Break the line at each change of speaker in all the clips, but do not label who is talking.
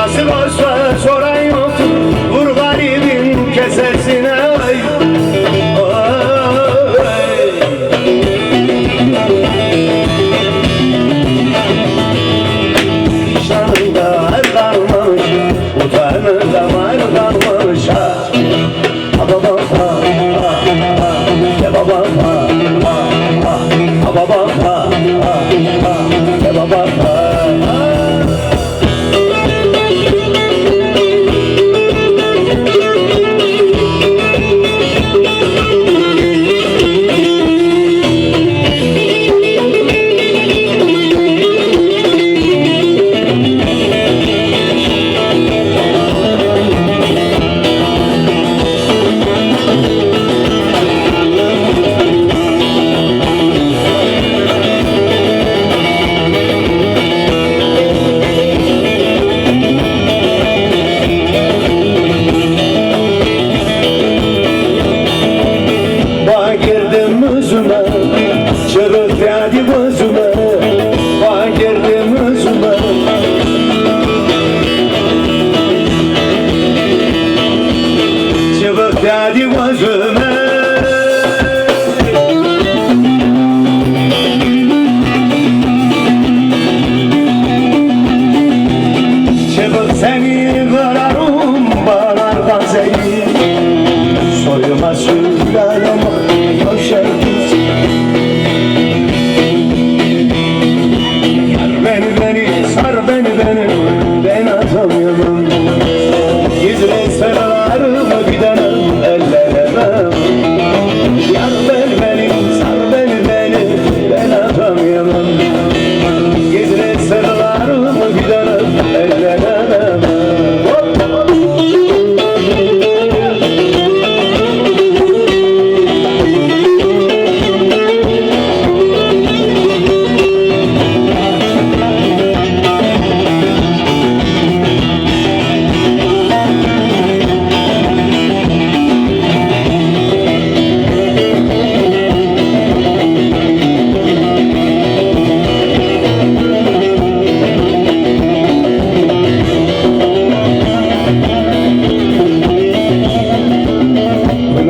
বাসে বসো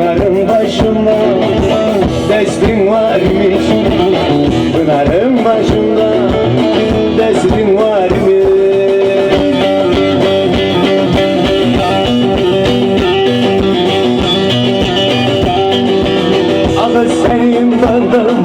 Pınarım başımda destin varmış. Pınarım başımda destin varmış. Ağız senin benden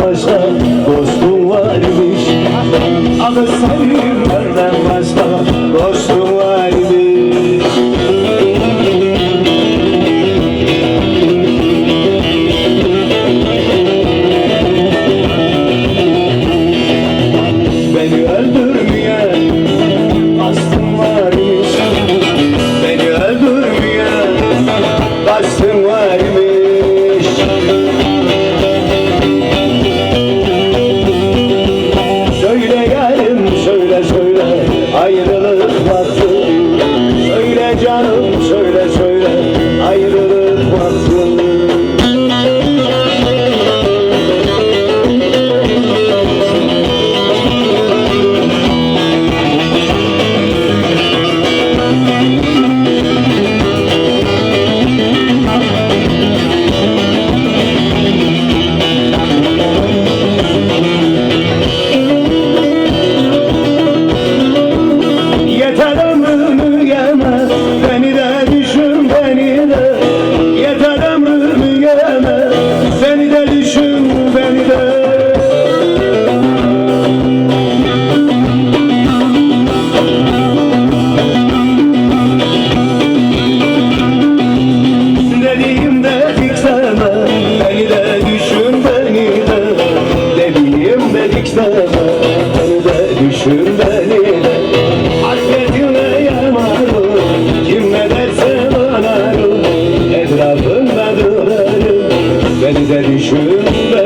Benzeri düşünme